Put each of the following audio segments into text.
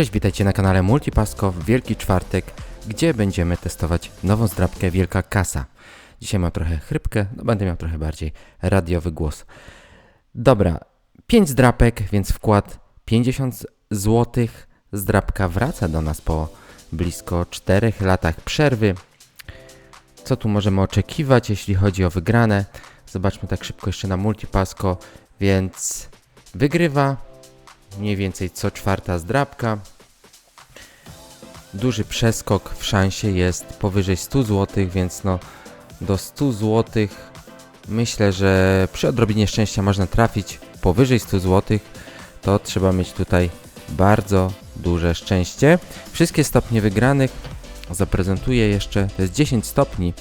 Cześć, witajcie na kanale Multipasko w Wielki Czwartek, gdzie będziemy testować nową zdrabkę Wielka Kasa. Dzisiaj mam trochę chrypkę, no będę miał trochę bardziej radiowy głos. Dobra, 5 zdrapek, więc wkład 50 zł. Zdrabka wraca do nas po blisko 4 latach przerwy. Co tu możemy oczekiwać, jeśli chodzi o wygrane? Zobaczmy tak szybko jeszcze na Multipasko, więc wygrywa mniej więcej co czwarta zdrabka. Duży przeskok w szansie jest powyżej 100 zł, więc no do 100 zł myślę, że przy odrobinie szczęścia można trafić powyżej 100 zł. To trzeba mieć tutaj bardzo duże szczęście. Wszystkie stopnie wygranych zaprezentuję jeszcze. To jest 10 stopni.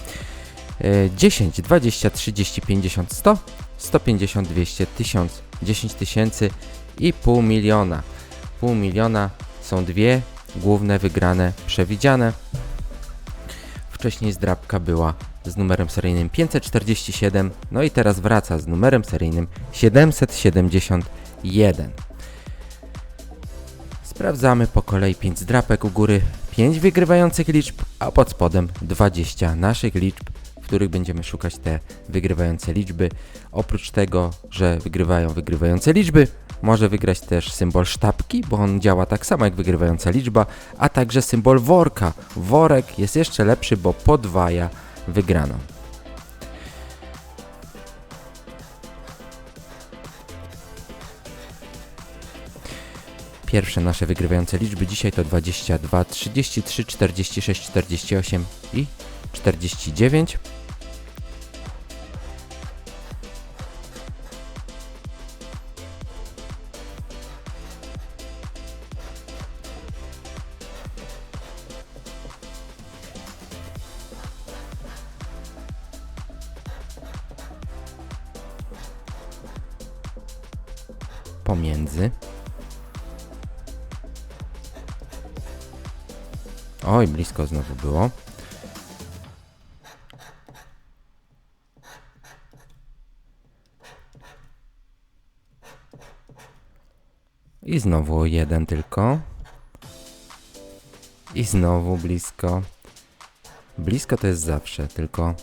E, 10, 20, 30, 50, 100, 150, 200, 1000, 10 tysięcy i pół miliona. Pół miliona są dwie główne wygrane przewidziane. Wcześniej zdrabka była z numerem seryjnym 547, no i teraz wraca z numerem seryjnym 771. Sprawdzamy po kolei 5 zdrapek u góry, 5 wygrywających liczb, a pod spodem 20 naszych liczb, których będziemy szukać te wygrywające liczby. Oprócz tego, że wygrywają wygrywające liczby, może wygrać też symbol sztabki, bo on działa tak samo jak wygrywająca liczba, a także symbol worka. Worek jest jeszcze lepszy, bo podwaja wygraną. Pierwsze nasze wygrywające liczby dzisiaj to 22, 33, 46, 48 i 49. Pomiędzy. Oj, blisko znowu było. I znowu jeden tylko. I znowu blisko. Blisko to jest zawsze, tylko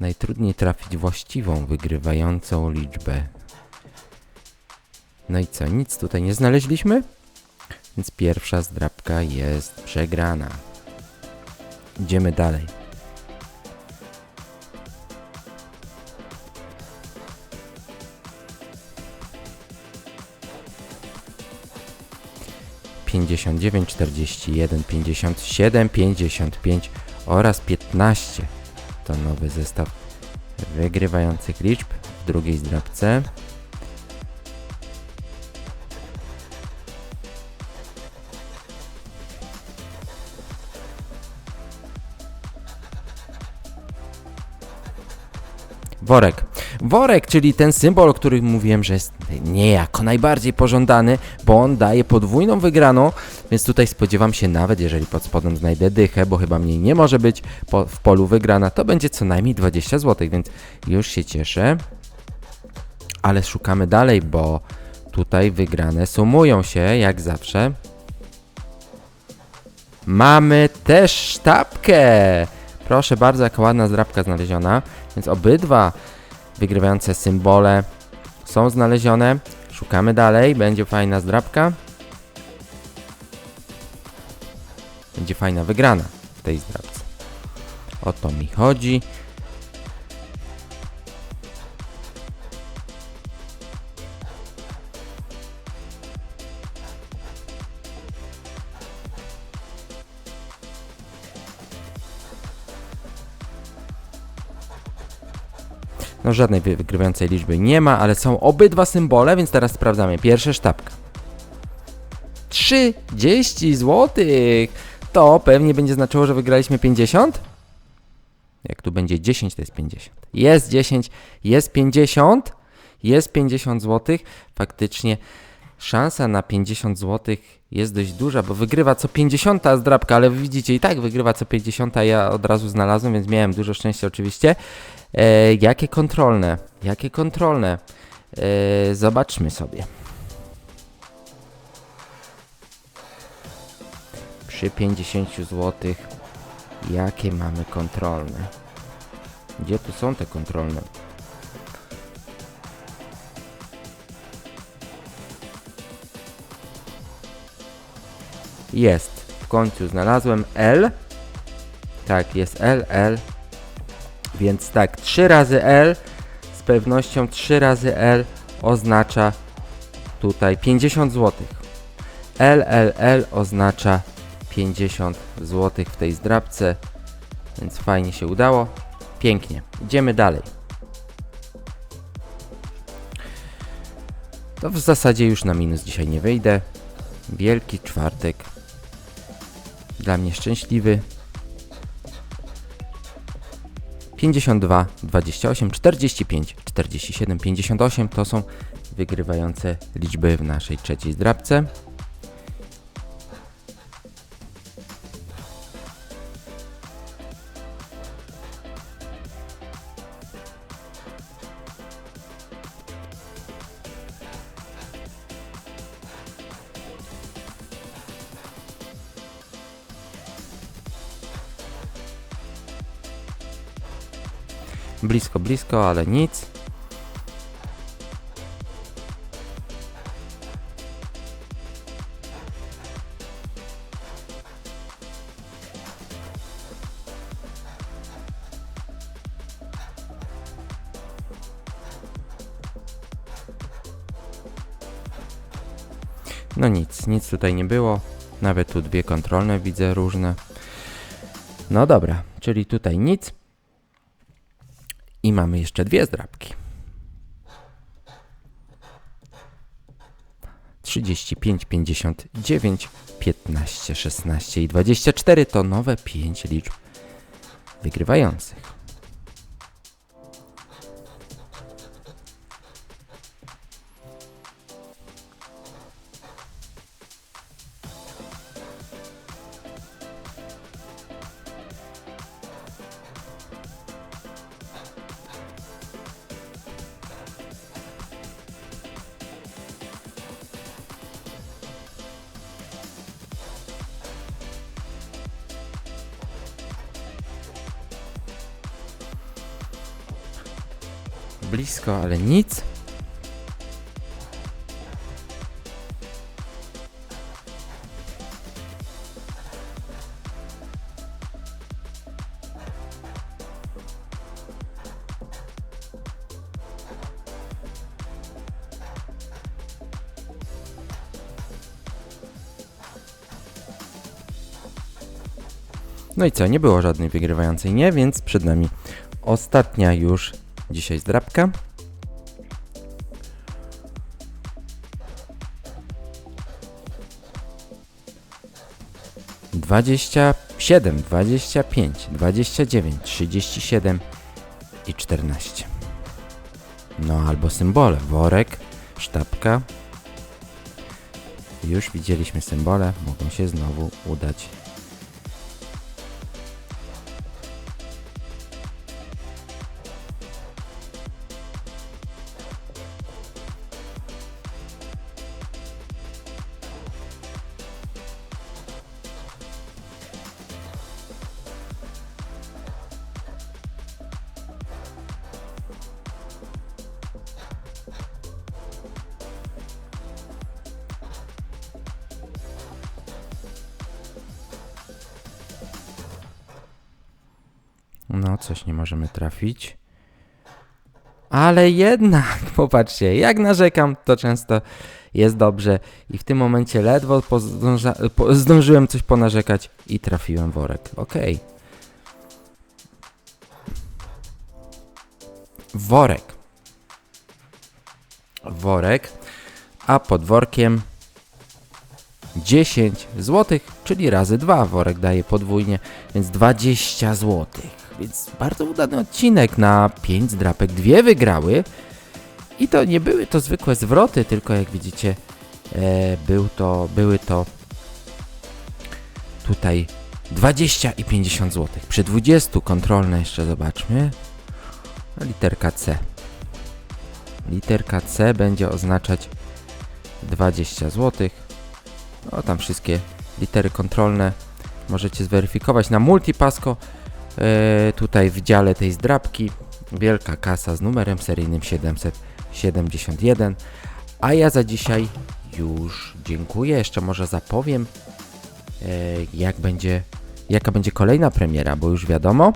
najtrudniej trafić właściwą, wygrywającą liczbę. No i co, nic tutaj nie znaleźliśmy? Więc pierwsza zdrabka jest przegrana. Idziemy dalej. Pięćdziesiąt dziewięć, czterdzieści jeden, pięćdziesiąt siedem, pięćdziesiąt pięć oraz piętnaście. To nowy zestaw wygrywających liczb w drugiej zdrabce. Worek. Worek, czyli ten symbol, o którym mówiłem, że jest niejako najbardziej pożądany, bo on daje podwójną wygraną, więc tutaj spodziewam się nawet, jeżeli pod spodem znajdę dychę, bo chyba mniej nie może być po, w polu wygrana, to będzie co najmniej 20 zł, więc już się cieszę. Ale szukamy dalej, bo tutaj wygrane sumują się, jak zawsze. Mamy też sztabkę! Proszę bardzo, jaka ładna zdrabka znaleziona. Więc obydwa wygrywające symbole są znalezione. Szukamy dalej, będzie fajna zdrabka. Będzie fajna wygrana w tej zdrabce. O to mi chodzi. No żadnej wy- wygrywającej liczby nie ma, ale są obydwa symbole, więc teraz sprawdzamy. Pierwsza sztabka. 30 zł. To pewnie będzie znaczyło, że wygraliśmy 50? Jak tu będzie 10, to jest 50. Jest 10, jest 50, jest 50 zł. Faktycznie szansa na 50 zł jest dość duża, bo wygrywa co 50 zdrabka, ale widzicie i tak wygrywa co 50. Ja od razu znalazłem, więc miałem dużo szczęścia oczywiście. E, jakie kontrolne? Jakie kontrolne? E, zobaczmy sobie. przy 50 zł. Jakie mamy kontrolne? Gdzie tu są te kontrolne? Jest. W końcu znalazłem L. Tak, jest L, L. Więc tak, 3 razy L z pewnością 3 razy L oznacza tutaj 50 zł. L, L, L oznacza 50 zł w tej zdrabce, więc fajnie się udało. Pięknie. Idziemy dalej. To w zasadzie już na minus dzisiaj nie wyjdę. Wielki czwartek. Dla mnie szczęśliwy. 52, 28, 45, 47, 58 to są wygrywające liczby w naszej trzeciej zdrabce. Blisko, blisko, ale nic. No nic, nic tutaj nie było. Nawet tu dwie kontrolne widzę różne. No dobra, czyli tutaj nic. I mamy jeszcze dwie zdrabki. 35, 59, 15, 16 i 24 to nowe 5 liczb wygrywających. Blisko, ale nic. No i co, nie było żadnej wygrywającej nie, więc przed nami ostatnia już dzisiaj zdrabka. Dwadzieścia siedem, dwadzieścia pięć, dwadzieścia dziewięć, trzydzieści siedem i czternaście. No albo symbole. Worek, sztabka. Już widzieliśmy symbole, mogą się znowu udać No, coś nie możemy trafić. Ale jednak, popatrzcie, jak narzekam, to często jest dobrze. I w tym momencie ledwo pozdąża- po, zdążyłem coś ponarzekać i trafiłem worek. Okej. Worek. Worek. A pod workiem 10 zł, czyli razy 2. Worek daje podwójnie, więc 20 zł. Więc bardzo udany odcinek na 5 zdrapek. Dwie wygrały. I to nie były to zwykłe zwroty, tylko jak widzicie, e, był to, były to tutaj 20 i 50 zł. Przy 20 kontrolne jeszcze zobaczmy. No, literka C. Literka C będzie oznaczać 20 zł. No tam wszystkie litery kontrolne możecie zweryfikować na Multipasco. E, tutaj w dziale tej zdrabki wielka kasa z numerem seryjnym 771. A ja za dzisiaj już dziękuję. Jeszcze może zapowiem, e, jak będzie, jaka będzie kolejna premiera, bo już wiadomo.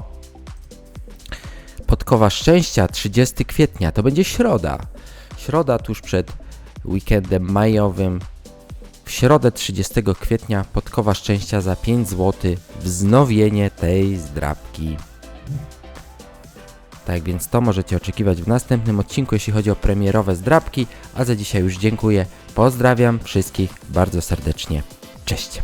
Podkowa Szczęścia 30 kwietnia to będzie środa. Środa tuż przed weekendem majowym. W środę 30 kwietnia Podkowa Szczęścia za 5 zł wznowienie tej zdrabki. Tak więc to możecie oczekiwać w następnym odcinku, jeśli chodzi o premierowe zdrabki. A za dzisiaj już dziękuję. Pozdrawiam wszystkich bardzo serdecznie. Cześć.